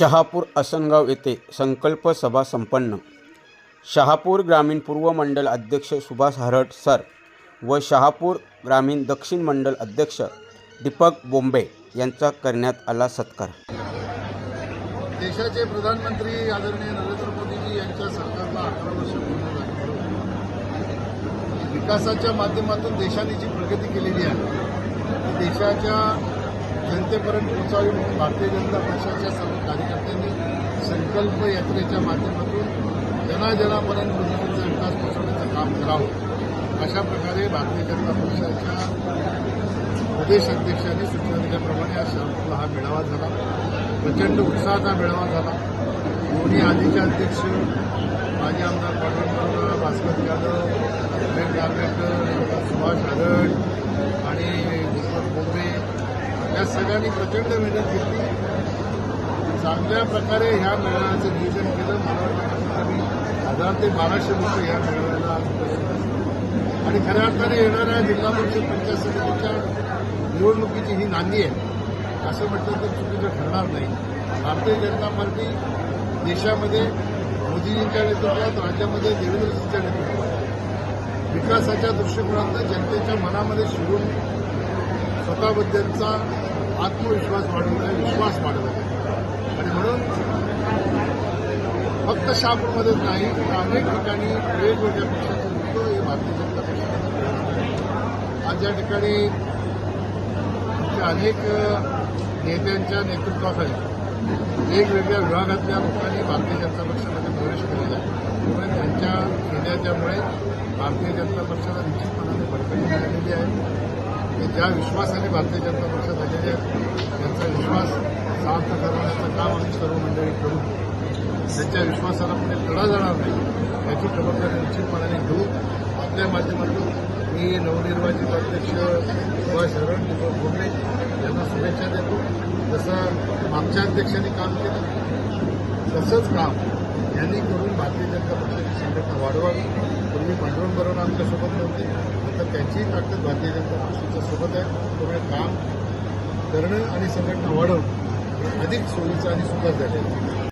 शहापूर असनगाव येथे संकल्प सभा संपन्न. शहापूर ग्रामीण पूर्व मंडल अध्यक्ष सुभाष हरट सर व शहापूर ग्रामीण दक्षिण मंडल अध्यक्ष दीपक बोंबे यांचा करण्यात आला सत्कार. देशाचे प्रधानमंत्री आदरणीय नरेंद्र मोदीजी यांच्या सरकारला अकरा वर्ष पूर्ण झाली. विकासाच्या माध्यमातून देशाने जी प्रगती केलेली आहे देशाच्या जनतेपर्यंत पोहोचावी म्हणून भारतीय जनता पक्षाच्या सर्व कार्यकर्त्यांनी संकल्प यात्रेच्या माध्यमातून जनाजनापर्यंत मोदींचा विकास पोहोचवण्याचं काम करावं. अशा प्रकारे भारतीय जनता पक्षाच्या प्रदेश अध्यक्षांनी सूचना दिल्याप्रमाणे आज शहरातला हा मेळावा झाला. प्रचंड उत्साहाचा मेळावा झाला. दोन्ही आधीचे अध्यक्ष माजी आमदार पाटण भास्कर यादव विवेक जावडेकर सुभाष आरड या सगळ्यांनी प्रचंड मेहनत घेतली. चांगल्या प्रकारे ह्या मेळाव्याचं नियोजन केलं. मला वाटतं हजार ते बाराशे लोक या मेळाव्याला आणि खऱ्या अर्थाने येणाऱ्या जिल्हा परिषद पंचायत समितीच्या निवडणुकीची ही नांदी आहे. असं म्हटलं तर चुकीचं ठरणार नाही. भारतीय जनता पार्टी देशामध्ये मोदीजींच्या नेतृत्वात राज्यामध्ये देवेंद्रजींच्या नेतृत्वात. विकासाच्या दृष्टिकोनातून जनतेच्या मनामध्ये शिरून स्वतःबद्दलचा आत्मविश्वास वाढवला विश्वास वाढवला आणि म्हणून फक्त शहापूरमध्येच नाही तर अनेक ठिकाणी वेगवेगळ्या पक्षाचे लोक हे भारतीय जनता पक्षामध्ये आज या ठिकाणी अनेक नेत्यांच्या नेतृत्वाखाली वेगवेगळ्या विभागातल्या लोकांनी भारतीय जनता पक्षामध्ये प्रवेश केलेला आहे. त्यामुळे त्यांच्या नेत्याच्यामुळे भारतीय जनता पक्षाला निश्चितपणाने बळकटी मिळालेली आहे. ज्या विश्वासाने भारतीय जनता पक्षात आलेले आहेत त्यांचा विश्वास सार्थ करण्याचं काम आम्ही सर्व मंडळी करू. त्यांच्या विश्वासाला पुढे लढा जाणार नाही याची खबरदारी निश्चितपणाने घेऊ. आपल्या माध्यमातून मी नवनिर्वाचित अध्यक्ष सुभाष शरण दीपक बोंबे यांना शुभेच्छा देतो. जसं मागच्या अध्यक्षांनी काम केलं तसंच काम यांनी करून भारतीय जनता पक्षाची संघटना वाढवावी. पूर्वी पांडुरंग बरोबर आमच्यासोबत नव्हते. आता त्यांचीही ताकद भारतीय जनता पक्षाच्या सोबत आहे. त्यामुळे काम करणं आणि संघटना वाढवणं अधिक सोयीचं आणि सुद्धा झालं